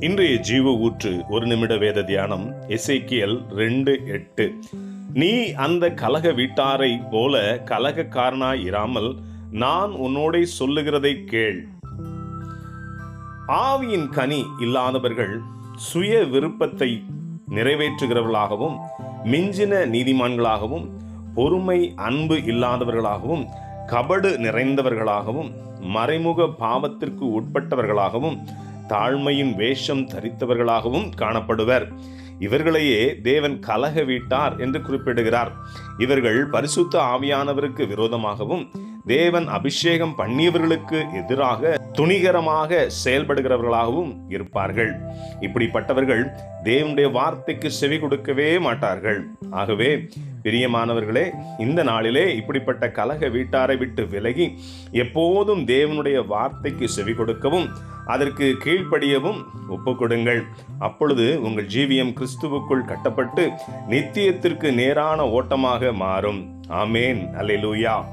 இன்றைய ஜீவ ஊற்று ஒரு நிமிட வேத தியானம் எசேக்கியல் ரெண்டு எட்டு. நீ அந்த கலக வீட்டாரை போல கலகக்காரனாய் இராமல் நான் உன்னோடே சொல்லுகிறதை கேள். ஆவியின் கனி இல்லாதவர்கள் சுய விருப்பத்தை நிறைவேற்றுகிறவர்களாகவும் மிஞ்சின நீதிமான்களாகவும் பொறுமை அன்பு இல்லாதவர்களாகவும் கபடு நிறைந்தவர்களாகவும் மறைமுக பாவத்திற்கு உட்பட்டவர்களாகவும் தாழ்மையின் வேஷம் தரித்தவர்களாகவும் காணப்படுவர். இவர்களையே தேவன் கலக வீட்டார் என்று குறிப்பிடுகிறார். இவர்கள் பரிசுத்த ஆவியானவருக்கு விரோதமாகவும் தேவன் அபிஷேகம் பண்ணியவர்களுக்கு எதிராக துணிகரமாக செயல்படுகிறவர்களாகவும் இருப்பார்கள். இப்படிப்பட்டவர்கள் தேவனுடைய வார்த்தைக்கு செவி கொடுக்கவே மாட்டார்கள். ஆகவே பிரியமானவர்களே இந்த நாளிலே இப்படிப்பட்ட கலக வீட்டாரை விட்டு விலகி எப்போதும் தேவனுடைய வார்த்தைக்கு செவி கொடுக்கவும் அதற்கு கீழ்ப்படியவும் ஒப்புக்கொடுங்கள் அப்பொழுது உங்கள் ஜீவியம் கிறிஸ்துவுக்குள் கட்டப்பட்டு நித்தியத்திற்கு நேரான ஓட்டமாக மாறும். ஆமேன். அல்லேலூயா.